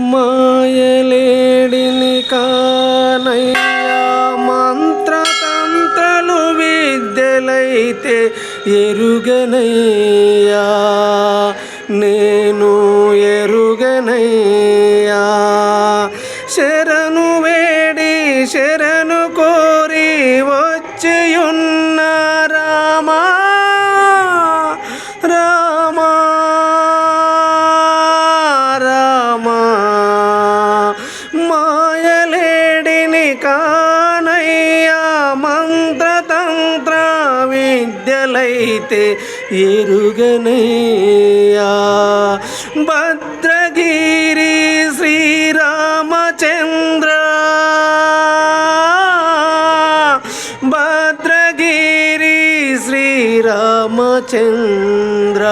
మాయలేడిని కానయ్యా మంత్రతంత్రలు విద్యలైతే ఎరుగనయ్యా. నేను ఎరుగనయ్యా. శర మాయలేడిని కానయ్యా మంత్రతంత్ర విద్యలైతే ఎరుగనయ్యా. భద్రగిరి శ్రీరామచంద్ర. భద్రగిరి శ్రీరామచంద్ర.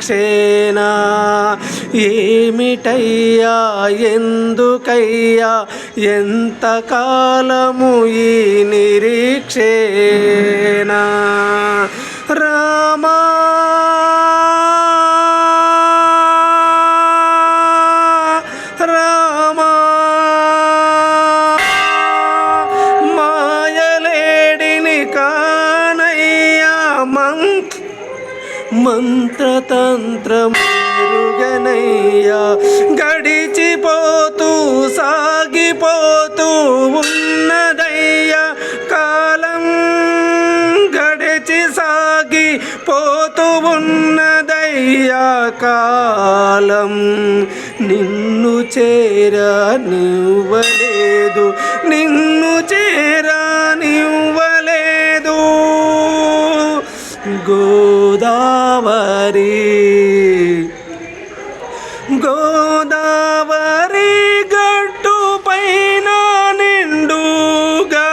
నిరీక్షేనా ఏమిటయ్యా? ఎందుకయ్యా? ఎంత కాలము ఈ నిరీక్షేనా మంత్రతంత్రమురుగనయ్యా గడిచిపోతూ సాగిపోతూ ఉన్నదయ్యా. కాలం గడిచి సాగి పోతూ ఉన్నదయ్యా. కాలం నిన్ను చేరా నివ్వలేదు నిన్ను చేరా నివ్వలేదు గోదా గోదావరి. గోదావరి గట్టు పైన నిండుగా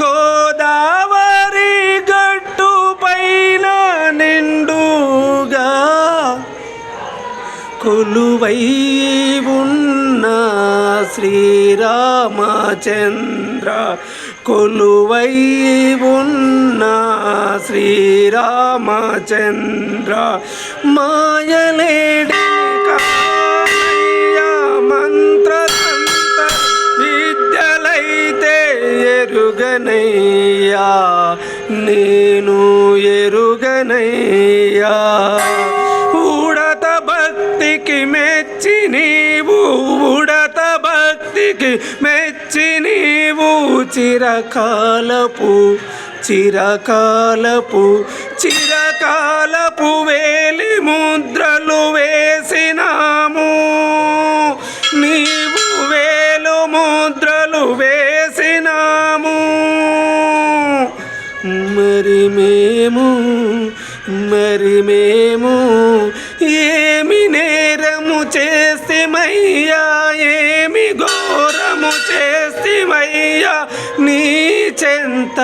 గోదావరి గట్టు పైన నిండుగా కొలువై ఉన్న శ్రీరామచంద్ర కొలువై ఉన్న శ్రీరామచంద్ర మాయలేడి మంత్రతంత్ర విద్యలైతే ఎరుగనయ్యా. నేను ఎరుగనయ్యా. ఉడత భక్తికి మెచ్చి నీవు ఉడ మెచ్చి నీవు చిరకాలపు చిరకాలపు చిరకాలపు వేలి ముద్రలు వేసినాము. నీవు వేలు ముద్రలు వేసినాము. మరి మేము మరి మేము ఏమి నేరము చేసి ఏమి ఘోరము చేస్తేమయ్యా నీ చెంత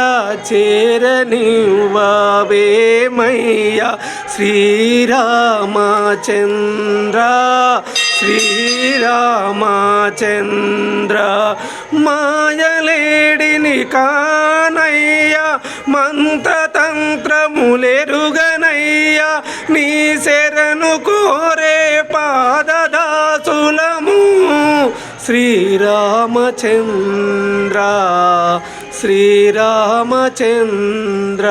చేరనివ్వవేమయ్యా. శ్రీరామచంద్ర శ్రీరామచంద్ర మాయలేడిని కానయ్యా మంత్రతంత్రములెరుగనయ్యా. నీ శరణ శ్రీరామచంద్ర శ్రీరామచంద్ర.